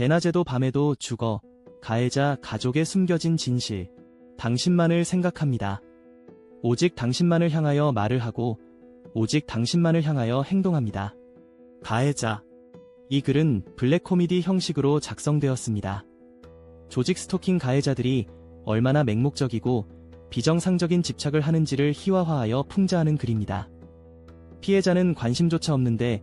대낮에도 밤에도 죽어 가해자 가족의 숨겨진 진실. 당신만을 생각합니다. 오직 당신만을 향하여 말을 하고 오직 당신만을 향하여 행동합니다. 가해자. 이 글은 블랙 코미디 형식으로 작성되었습니다. 조직 스토킹 가해자들이 얼마나 맹목적이고 비정상적인 집착을 하는지를 희화화하여 풍자하는 글입니다. 피해자는 관심조차 없는데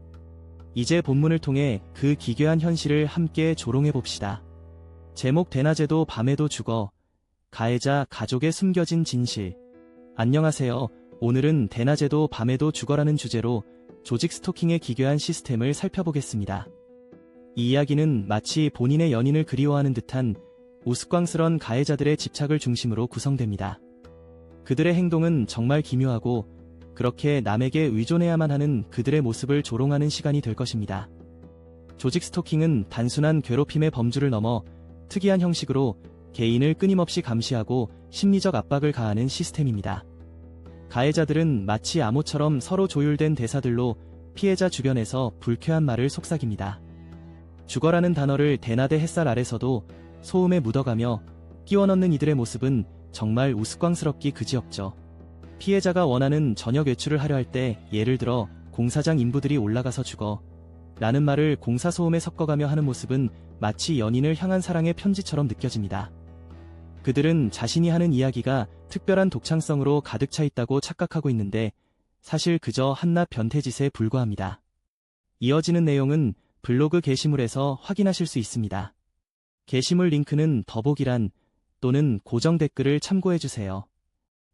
이제 본문을 통해 그 기괴한 현실을 함께 조롱해 봅시다. 제목 대낮에도 밤에도 죽어 가해자 가족의 숨겨진 진실 안녕하세요. 오늘은 대낮에도 밤에도 죽어라는 주제로 조직 스토킹의 기괴한 시스템을 살펴보겠습니다. 이 이야기는 마치 본인의 연인을 그리워하는 듯한 우스꽝스런 가해자들의 집착을 중심으로 구성됩니다. 그들의 행동은 정말 기묘하고 그렇게 남에게 의존해야만 하는 그들의 모습을 조롱하는 시간이 될 것입니다. 조직 스토킹은 단순한 괴롭힘의 범주를 넘어 특이한 형식으로 개인을 끊임없이 감시하고 심리적 압박을 가하는 시스템입니다. 가해자들은 마치 암호처럼 서로 조율된 대사들로 피해자 주변에서 불쾌한 말을 속삭입니다. 죽어라는 단어를 대낮의 햇살 아래서도 소음에 묻어가며 끼워 넣는 이들의 모습은 정말 우스꽝스럽기 그지없죠. 피해자가 원하는 저녁 외출을 하려 할 때 예를 들어 공사장 인부들이 올라가서 죽어 라는 말을 공사 소음에 섞어가며 하는 모습은 마치 연인을 향한 사랑의 편지처럼 느껴집니다. 그들은 자신이 하는 이야기가 특별한 독창성으로 가득 차 있다고 착각하고 있는데 사실 그저 한낱 변태짓에 불과합니다. 이어지는 내용은 블로그 게시물에서 확인하실 수 있습니다. 게시물 링크는 더보기란 또는 고정 댓글을 참고해주세요.